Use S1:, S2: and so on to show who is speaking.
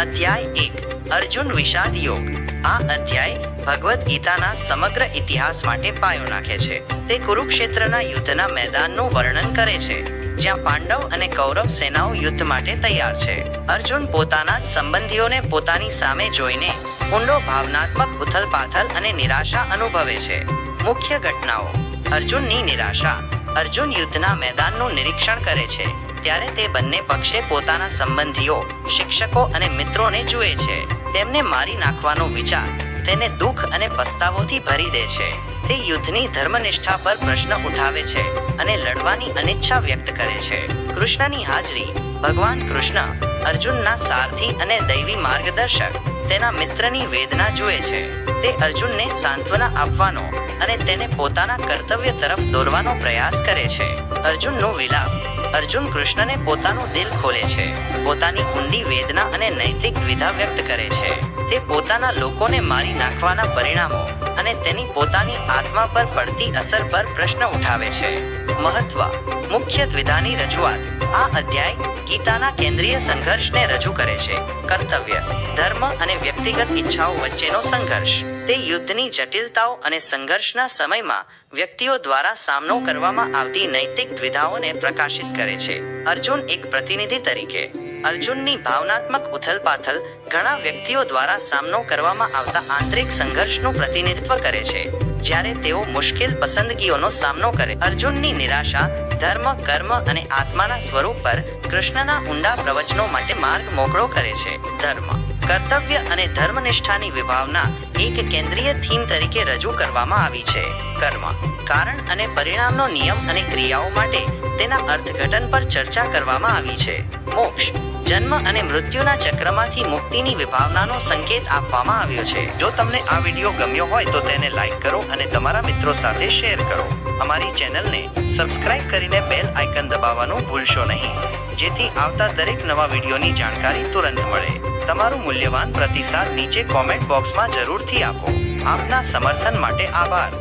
S1: અધ્યાય એક, અર્જુન વિષાદ યોગ. આ અધ્યાય ભગવદ્ ગીતાના સમગ્ર ઇતિહાસ માટે પાયો નાખે છે. તે કુરુક્ષેત્રના યુદ્ધના મેદાનનું વર્ણન કરે છે, જ્યાં પાંડવ અને કૌરવ સેનાઓ યુદ્ધ માટે તૈયાર છે. અર્જુન પોતાના સંબંધીઓને પોતાની સામે જોઈને ઊંડો ભાવનાત્મક ઉથલપાથલ અને નિરાશા અનુભવે છે. મુખ્ય ઘટનાઓ. અર્જુનની નિરાશા. અર્જુન યુદ્ધના મેદાનનું નિરીક્ષણ કરે છે. ત્યારે તે બંને પક્ષે પોતાના સંબંધીઓ, શિક્ષકો અને મિત્રોને જુએ છે. તેમને મારી નાખવાનો વિચાર, તેને દુઃખ અને પસ્તાવોથી ભરી દે છે. તે યુદ્ધની ધર્મનિષ્ઠા પર પ્રશ્ન ઉઠાવે છે અને લડવાની અનિચ્છા વ્યક્ત કરે છે. કૃષ્ણની હાજરી, ભગવાન કૃષ્ણ, અર્જુનના સારથી અને દૈવી માર્ગદર્શક, તેના મિત્રની વેદના જુએ છે. તે અર્જુનને સાંત્વના આપવાનો અને તેને પોતાના કર્તવ્ય તરફ દોરવાનો પ્રયાસ કરે છે. અર્જુનનો વિલાપ અર્જુન કૃષ્ણને પોતાનું દિલ ખોલે છે. પોતાની ઊંડી વેદના અને નૈતિક દ્વિધા વ્યક્ત કરે છે. તે પોતાના લોકોને મારી નાખવાના પરિણામો અને તેની પોતાની આત્મા પર પડતી અસર પર પ્રશ્ન ઉઠાવે છે. મહત્વ. મુખ્ય દ્વિધાની રજૂઆત. આ અધ્યાય ગીતાના કેન્દ્રીય સંઘર્ષને રજૂ કરે છે. કર્તવ્ય. ધર્મ અને વ્યક્તિગત ઈચ્છાઓ વચ્ચેનો સંઘર્ષ. તે યુદ્ધની જટિલતાઓ અને સંઘર્ષના સમયમાં વ્યક્તિઓ દ્વારા સામનો કરવામાં આવતી નૈતિક દ્વિધાઓને પ્રકાશિત કરે છે. અર્જુન એક પ્રતિનિધિ તરીકે અર્જુનની ભાવનાત્મક ઉથલપાથલ ઘણા વ્યક્તિઓ દ્વારા સામનો કરવામાં આવતા આંતરિક સંઘર્ષનું પ્રતિનિધિત્વ કરે છે. જ્યારે તેઓ મુશ્કેલ પસંદગીઓનો સામનો કરે, અર્જુનની નિરાશા, ધર્મ, કર્મ અને આત્માના સ્વરૂપ પર કૃષ્ણના ઊંડા પ્રવચનો માટે માર્ગ મોકળો કરે છે. ધર્મ, કર્તવ્ય અને ધર્મનિષ્ઠાની વિભાવના એક કેન્દ્રીય થીમ તરીકે રજૂ કરવામાં આવી છે. કર્મ, કારણ અને પરિણામનો નિયમ અને ક્રિયાઓ માટે તેના અર્થઘટન પર ચર્ચા કરવામાં આવી છે. મોક્ષ જન્મ અને મૃત્યુના ચક્રમાંથી મુક્તિની વિભાવનાનો સંકેત આપવામાં આવ્યો છે. જો તમને આ વીડિયો ગમ્યો હોય તો તેને લાઈક કરો અને તમારા મિત્રો સાથે શેર કરો. અમારી ચેનલને સબસ્ક્રાઇબ કરીને બેલ આઇકન દબાવવાનું ભૂલશો નહીં. જેથી આવતા દરેક નવા વિડીયોની જાણકારી તુરંત મળે. તમારું મૂલ્યવાન પ્રતિસાદ નીચે કોમેન્ટ બોક્સમાં જરૂરથી આપો. આપના સમર્થન માટે આભાર.